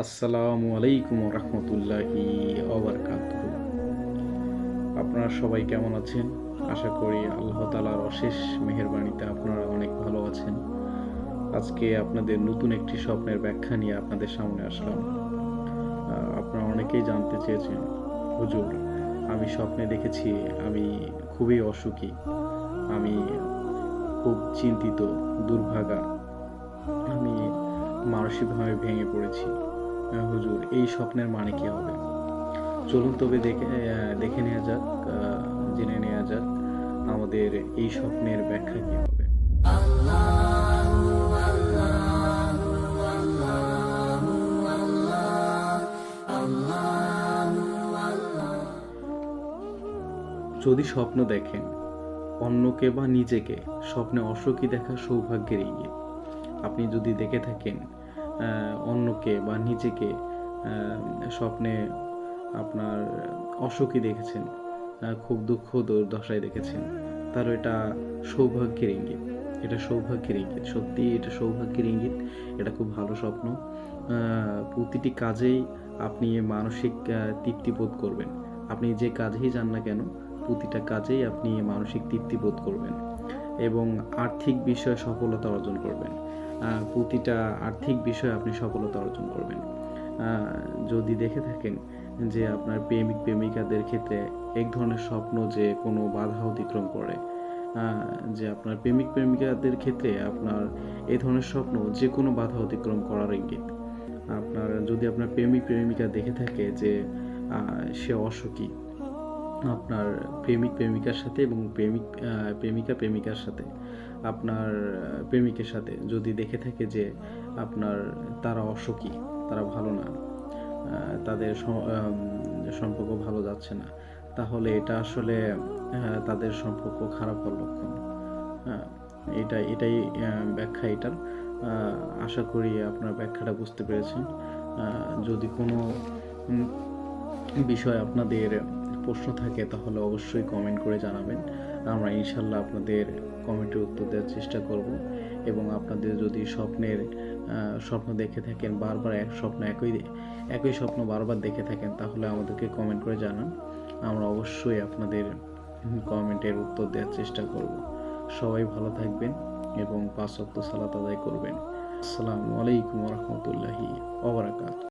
আসসালামু আলাইকুম রহমতুল্লাহি আপনারা সবাই কেমন আছেন? আশা করি আল্লাহ তালার অশেষ মেহেরবাণীতে আপনারা অনেক ভালো আছেন। আজকে আপনাদের নতুন একটি স্বপ্নের ব্যাখ্যা নিয়ে আপনাদের সামনে আসলাম। আপনারা অনেকেই জানতে চেয়েছেন, হুজুর, আমি স্বপ্নে দেখেছি, আমি খুবই অসুখী, আমি খুব চিন্তিত, দুর্ভাগা, আমি মানসিকভাবে ভেঙে পড়েছি। হুজুর, এই স্বপ্নের মানে কি হবে? চলুন তবে দেখে দেখে নেওয়া যাক জেনে নেওয়া যাক আমাদের এই স্বপ্নের ব্যাখ্যা কি হবে। যদি স্বপ্ন দেখেন, অন্যকে বা নিজেকে স্বপ্নে অসুখী দেখা সৌভাগ্যের ইঙ্গিত। আপনি যদি দেখে থাকেন অন্যকে বা নিজেকে স্বপ্নে আপনার অসুখী দেখেছেন খুব দুঃখ দুর্দশায় দেখেছেন তাহলে এটা সৌভাগ্যের ইঙ্গিত। এটা সৌভাগ্যের ইঙ্গিত। সত্যি এটা সৌভাগ্যের ইঙ্গিত। এটা খুব ভালো স্বপ্ন। প্রতিটি কাজেই আপনি মানসিক তৃপ্তি বোধ করবেন। আপনি যে কাজেই যান না কেন, প্রতিটা কাজেই আপনি মানসিক তৃপ্তি বোধ করবেন এবং আর্থিক বিষয়ে সফলতা অর্জন করবেন। প্রতিটা আর্থিক বিষয়ে আপনি সফলতা অর্জন করবেন। যদি দেখে থাকেন যে আপনার প্রেমিক, প্রেমিকাদের ক্ষেত্রে এক ধরনের স্বপ্ন যে কোনো বাধা অতিক্রম করে যে আপনার প্রেমিক, প্রেমিকাদের ক্ষেত্রে আপনার এই ধরনের স্বপ্ন যে কোনো বাধা অতিক্রম করার ইঙ্গিত। আপনার, যদি আপনার প্রেমিক, প্রেমিকা দেখে থাকে যে সে অসুখী আপনার প্রেমিক, প্রেমিকার সাথে এবং প্রেমিক প্রেমিকা, প্রেমিকার সাথে। আপনার প্রেমিকের সাথে যদি দেখে থাকে যে আপনার তারা অসুখী, তারা ভালো না তাদের সম্পর্ক ভালো যাচ্ছে না, তাহলে এটা আসলে তাদের সম্পর্ক খারাপ হওয়ার লক্ষণ। হ্যাঁ এটা, এটাই ব্যাখ্যা এটার আশা করি আপনার ব্যাখ্যাটা বুঝতে পেরেছেন। যদি কোনো বিষয় আপনাদের প্রশ্ন থাকে, তাহলে অবশ্যই কমেন্ট করে জানাবেন। আমরা ইনশাল্লাহ আপনাদের কমেন্টের উত্তর দেওয়ার চেষ্টা করব এবং আপনাদের যদি স্বপ্নের স্বপ্ন দেখে থাকেন, বারবার এক স্বপ্ন, একই একই স্বপ্ন বারবার দেখে থাকেন, তাহলে আমাদেরকে কমেন্ট করে জানান। আমরা অবশ্যই আপনাদের কমেন্টের উত্তর দেওয়ার চেষ্টা করব। সবাই ভালো থাকবেন এবং পাঁচ ওয়াক্ত সালাত আদায় করবেন। আসসালামু আলাইকুম রহমতুল্লাহি ওবরাকাত